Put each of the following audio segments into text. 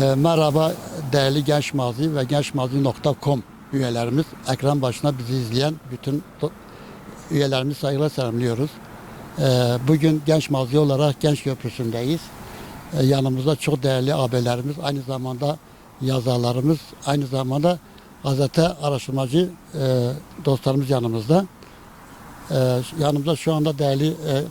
Ee, merhaba değerli Genç Mazi ve gençmazi.com üyelerimiz. Ekran başına bizi izleyen bütün üyelerimizi saygıyla selamlıyoruz. Ee, bugün Genç Mazi olarak Genç Köprüsü'ndeyiz. Ee, yanımızda çok değerli abilerimiz, aynı zamanda yazarlarımız, aynı zamanda gazete araştırmacı e, dostlarımız yanımızda. Ee, yanımızda şu anda değerli e,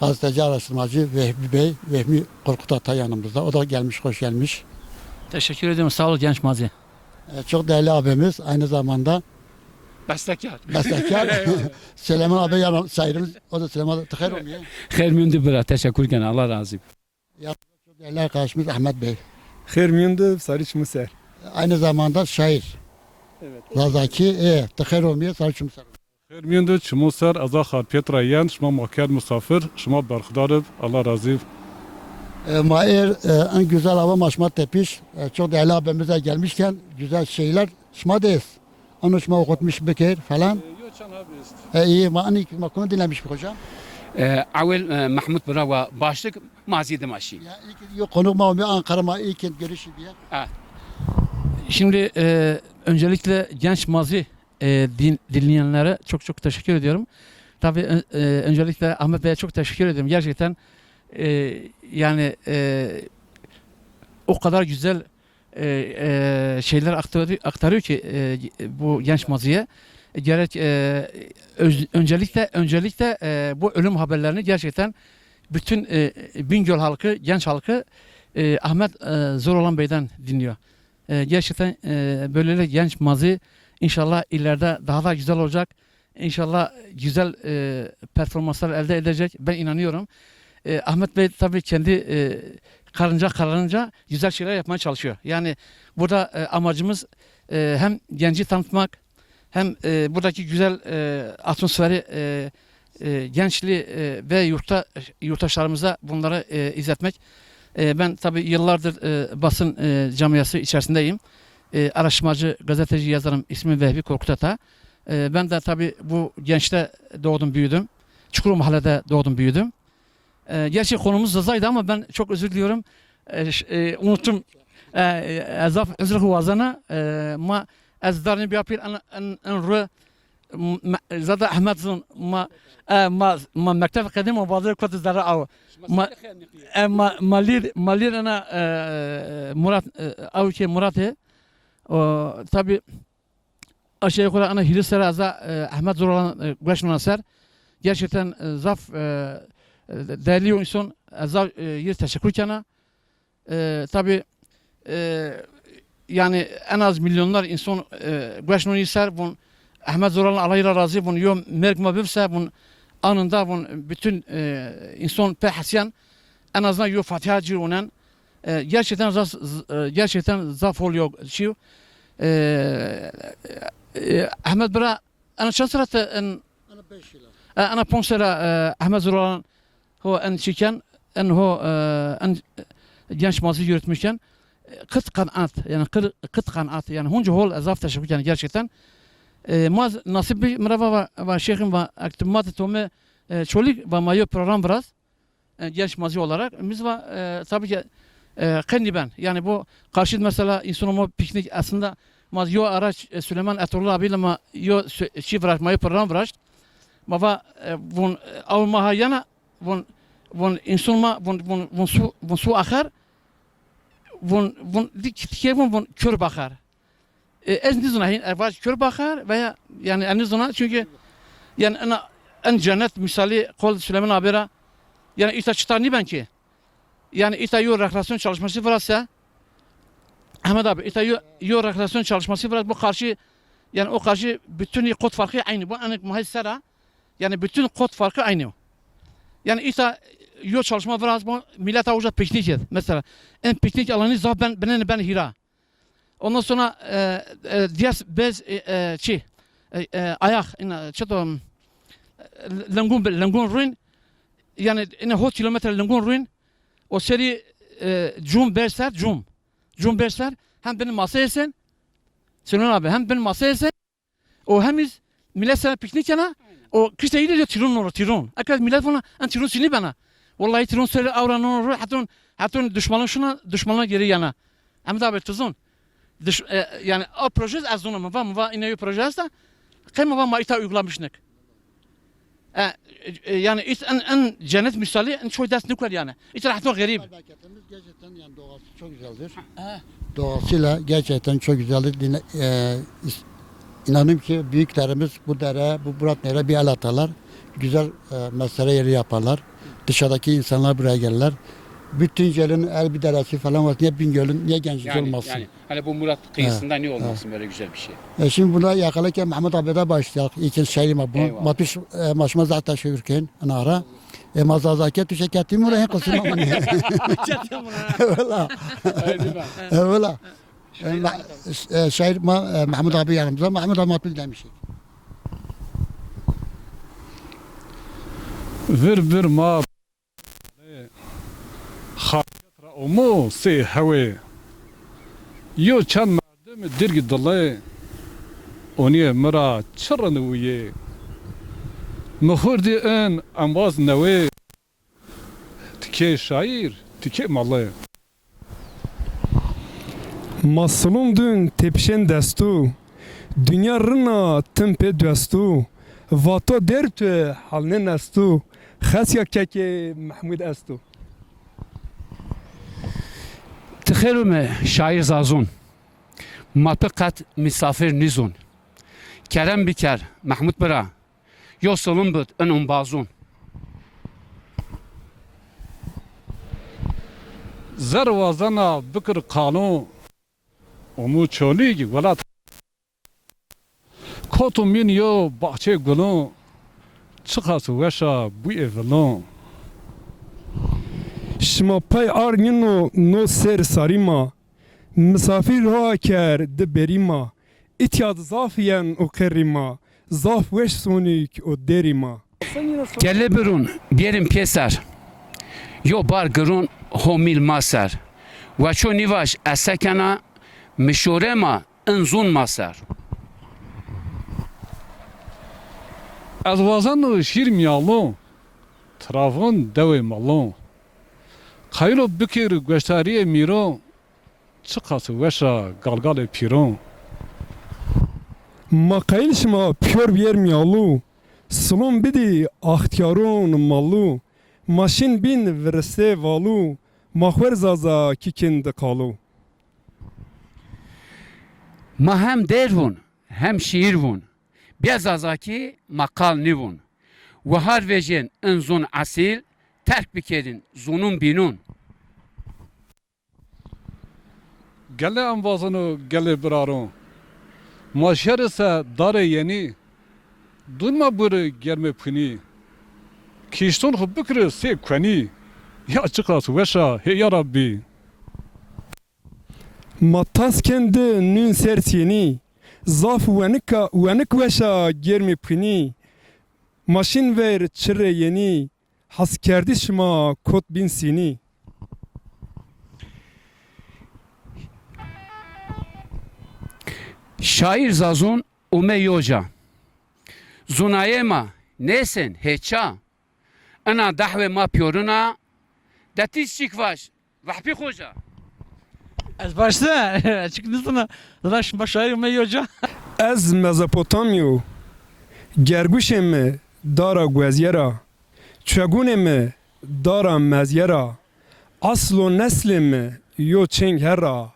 gazeteci araştırmacı Vehbi Bey, Vehmi Korkut Ata yanımızda. O da gelmiş, hoş gelmiş. Teşekkür ediyorum. Sağ ol Genç Mazi. E, çok değerli abimiz aynı zamanda Bestekar. Bestekar. Süleyman abi yanım sayırız. O da Süleyman abi. Tıkar olmuyor. Hayır mündü bırak. Teşekkür ederim. Allah razı olsun. Çok değerli arkadaşımız Ahmet Bey. Hayır mündü Sarıç Muser. Aynı zamanda şair. Evet. Lazaki. E, tıkar olmuyor. Sarıç Muser. خير مين دو شمو سر ازا خار بيترا يان شما مكان مسافر شما برخدار الله رازي E, Mair, e, en güzel hava Maşmat Tepiş. E, çok değerli abimize gelmişken güzel şeyler Şmadayız. Onu şuma okutmuş bir kere falan. E, iyi, ma, hani makunu dinlemiş bir hocam. Avil Mahmut bira ve başlık Mazi Dimaşi. Ya ilk yok konuk mu olmuyor Ankara ma ilk görüşü bir yer. Şimdi e, öncelikle Genç Mazi e, din, dinleyenlere çok çok teşekkür ediyorum. Tabii e, öncelikle Ahmet Bey'e çok teşekkür ediyorum. Gerçekten e, yani e, o kadar güzel e, e, şeyler aktarıyor, aktarıyor ki e, bu Genç Mazi'ye. Gerek e, öz- öncelikle öncelikle e, bu ölüm haberlerini gerçekten bütün e, Bingöl halkı, genç halkı e, Ahmet e, Zorolan Bey'den dinliyor. E, gerçekten e, böyle genç mazi inşallah ileride daha da güzel olacak. İnşallah güzel e, performanslar elde edecek. Ben inanıyorum. E, Ahmet Bey tabii kendi e, karınca kararınca güzel şeyler yapmaya çalışıyor. Yani burada e, amacımız e, hem genci tanıtmak hem e, buradaki güzel e, atmosferi e, e, gençliği e, ve yurtta yurttaşlarımıza bunları e, izletmek. E, ben tabii yıllardır e, basın e, camiası içerisindeyim E, araştırmacı, gazeteci yazarım. İsmim Vehbi Korkut Ata. E, ben de tabii bu gençte doğdum, büyüdüm. Çukurova Mahalle'de doğdum, büyüdüm. E, gerçi konumuz Zaza'ydı ama ben çok özür diliyorum. E, ş- e, unuttum. E, e, Ezaf özür huvazana. E, ma ez darni bir en en en rü م- زاد احمد زون ما آه ما ما مكتب قديم وبعض كنت زرع او ما آه ما مالير مالير انا آه مرات آه او شيء ee, tabi aşağı yukarı ana Hili Seraza e, Ahmet Zoralan e, Güreş Manasar gerçekten e, zaf e, değerli insan e, zaf e, yer teşekkür kana e, tabi e, yani en az milyonlar insan e, Güreş Manasar bun Ahmet Zoralan alayra razı bun yom merk mabibse bun anında bun bütün e, insan pehasyan en azından yo Fatiha cirunen e, gerçekten zaf, e, gerçekten zaf oluyor şey e, e, Ahmet Bira ana çan sene en Ana 5 yıl. انا بونسر احمد زران هو ان شيكان ان هو ان genç mazı yürütmüşken kıt kanaat yani kır, kıt kanaat yani hunca hol azaf teşekkür yani gerçekten e, maz nasip bir merhaba ve ve şeyhim ve aktimat tome e, çolik ve mayo program biraz e, genç mazı olarak biz ve e, tabii ki e, kendi ben yani bu karşı mesela insanıma piknik aslında maz yo araç e, Süleyman Ertuğrul abiyle ma yo çift araç mayo program biraz Baba von au mahayana von von insulma von von von su von su akar von von diktiye von von kör bakar. E, Ez nizuna hin? Evaz kör bakar veya yani en nizuna çünkü yani ana en cennet misali kol Süleyman abira yani ita çıtar ben ki? Yani ita yo rekreasyon çalışması varsa Ahmet abi ita yo yo rekreasyon çalışması var bu karşı yani o karşı bütün kod farkı aynı bu anek muhassara yani bütün kod farkı aynı. Yani ise yol çalışma biraz bu millet avuca piknik et. Mesela en piknik alanı zaten ben ben hira. Ondan sonra e, e, diğer bez e, e, şey e, e, ayak ina çato langun langun ruin yani ina hot kilometre langun ruin o seri e, cum berser cum cum berser hem benim masaya sen Süleyman abi hem benim masaya sen o hemiz millet sana piknik yana o kışta yine diyor tiron olur tiron. Akaz millet bana an tiron sini bana. Vallahi tiron söyle avran olur hatun hatun düşmanın şuna düşmanına geri yana. Em da betuzun. Dış, e, yani o proje az zona mı var mı var inayı proje hasta. Kıyma var ma ita uygulamışlık. E, e, yani en, en cennet misali çoğu ders nükler yani. İt rahatın garip. Memleketimiz gerçekten yani doğası çok güzeldir. Doğasıyla gerçekten çok güzeldir. Dine, e, inanıyorum ki büyüklerimiz bu dere, bu Murat Nehre bir el atarlar. Güzel e, mesele yeri yaparlar. Dışarıdaki insanlar buraya gelirler. Bütün gelin el bir deresi falan var. Niye Bingöl'ün, niye Gencik Yani, olmasın? yani hani bu Murat kıyısında ne olmasın böyle güzel bir şey. E şimdi buna yakalarken Mehmet abi'de başlayacak. İlkin şeyim bu. Eyvallah. Matuş e, maşma zaten şükürken nara. E mazazake tuşa kettim oraya kısım ama ne? Valla. E, Valla. E, ma- e, Şair ma, e, Mahmut abi yanımızda. Mahmut abi matbul demiş. Vir vir ma Omo sê hewê yo çend merdimê dirgî dilê oniyê mira çi rind û yê Min xwedî in embaz newê tikê şaîr tikê malê Maslûm dun tepşên destû Dünya rına tim pê Vato der tu halnên estû Xesya keke Mehmûd estû. Xerüme şair zazun. Mapıkat misafir nizun. Kerem biker Mahmut Bıra. Yosulun büt önüm bazun. Zervazana bıkır kanu Umu çoni ki velat Kotum min yo bahçe gülü Çıkası veşa bu evlon اولون Şma pay arnino no ser sarima. Misafir hoa ker de berima. İtyad zafiyen o kerima. Zaf veş sonik o derima. Gelle birun biyerim pieser. Yo bar gırun homil maser. Ve ço nivaş esekena mişorema enzun maser. از وازن شیر میالون ترافون دوی مالون خیلو بکر گوشتاری میرون چخاس وشا گالگال پیرون Makayil şma pyor biyer miyalu. Slon bidi ahtiyarun malu. Maşin bin virse valu. Mahver zaza kikin de kalu. Ma hem dervun hem şiir vun. Biraz azaki makal nivun. Ve har vejin enzun asil terk bir kedin zunun binun. Gele em vazano gele biraron. Maşer ise dare yeni. Dunma buri germe pini. Kişton hu bükürü se kweni. Ya açıklas veşa he ya Rabbi. Matas kendi nün sersiyeni. Zaf venika venik veşa germe pini. Maşin ver çire yeni. Has kerdi şma kot bin sini. Şair zazun ume yoca. Zunayema nesen heça. Ana dahve ma piyoruna. Datiz çikvaş. Vahbi hoca. Ez başta da şimdi şair mi yoca? Ez Mezopotamyo. Gerguşe mi dara gwezyera. Çegune mi dara mezyera. Aslo nesli mi yo çeng hera.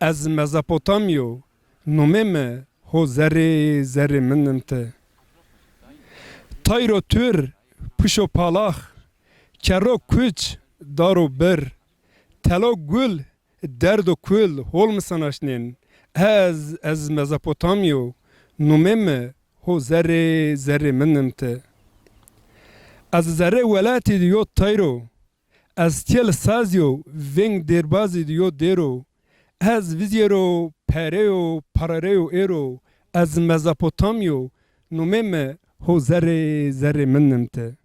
Ez Mezopotamyo. Nume mi ho zerre zerre minim te. Tayro tür pişo palach. Kero kuç daro bir. Telo gül derdo kul hol misan aşnin. Ez ez Mezopotamyo nume me ho zerre zerre minim te. Ez از زره ولاتی دیو تایرو از تیل سازیو ونگ دربازی دیو دیرو از ویزیرو پریو پراریو ایرو از مزاپوتامیو نومیم هو زره زره منم مننته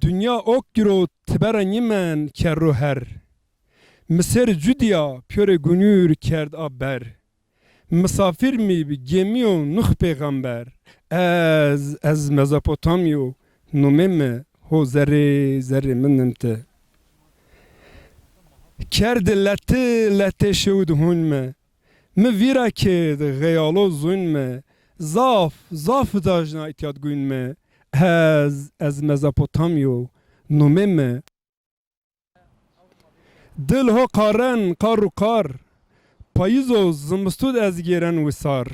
دنیا اوکیرو تبرا نیمن کرو هر مصر جودیا پیور گنور کرد آب بر. aber. Misafir mi bi gemiyo nuh peygamber. Ez ez Mezopotamyo nume me ho zerre zerre minim te. کرد لته لته شود هون me mi vîra kêd xeyalo zûn me zaf zaf dajna îtiyat gûn me ez ez Mezopotamyo nûmê me Dil ho Payîzo zimistûd ez gêren wisar.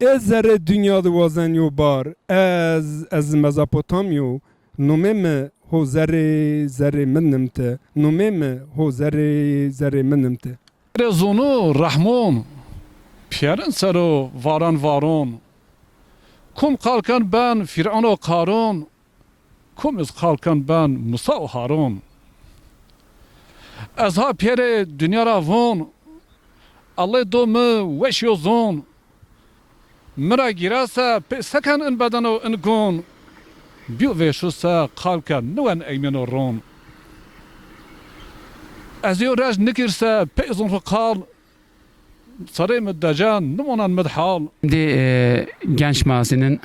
Ez zerre dünya diwazen yo bar. Ez ez Mezopotamyo nûmê me ho zerê zerê min nimte nûmê me ho zerê zerê min nimte Rezonu Rahman Piyerin sero varan varon. Kum kalkan ben Firavun o Karun Kum iz kalkan ben Musa Allah do mu weş yozon Mira girasa pe sekan in bedeno in gon. Biyo veşusa kalkan nuen eymen o ron. Ez yo rej nikirse pe izon ho kal Sarı müddecan numunan medhal Şimdi e, Genç Mazi'nin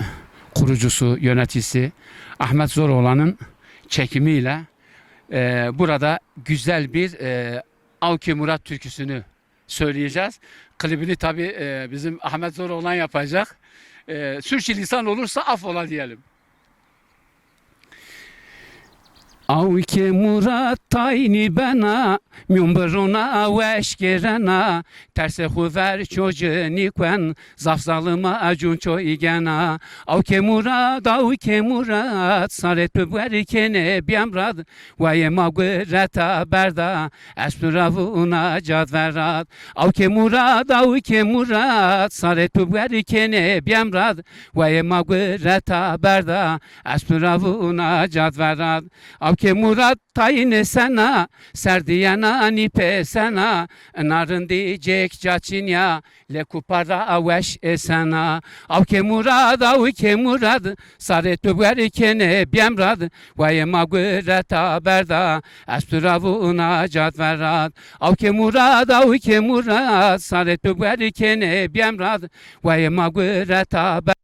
kurucusu, yöneticisi Ahmet Zoroğlan'ın çekimiyle e, burada güzel bir e, Avki Murat türküsünü söyleyeceğiz. Klibini tabi bizim Ahmet Zoroğlan yapacak. E, sürçülisan olursa affola diyelim. Avke Murat tayni bena Mümbruna veşkerena Terse huver çocuğuni kwen Zafzalıma acun ço igena Avke Murat avke Murat Saret püberkene biamrad Vaye magureta berda Espravuna cadverat Avke Murat avke Murat Saret püberkene biamrad Vaye magureta berda Espravuna cadverat Avke Murat tayine sana Serdiyana nipe sana Narın diyecek caçinya Le kupara aveş esena Avke Murat avke Murat Sare tüber kene biemrad Vaye magureta berda Espravuna cadverat Avke Murat avke Murat Sare tüber kene biemrad Vaye magureta berda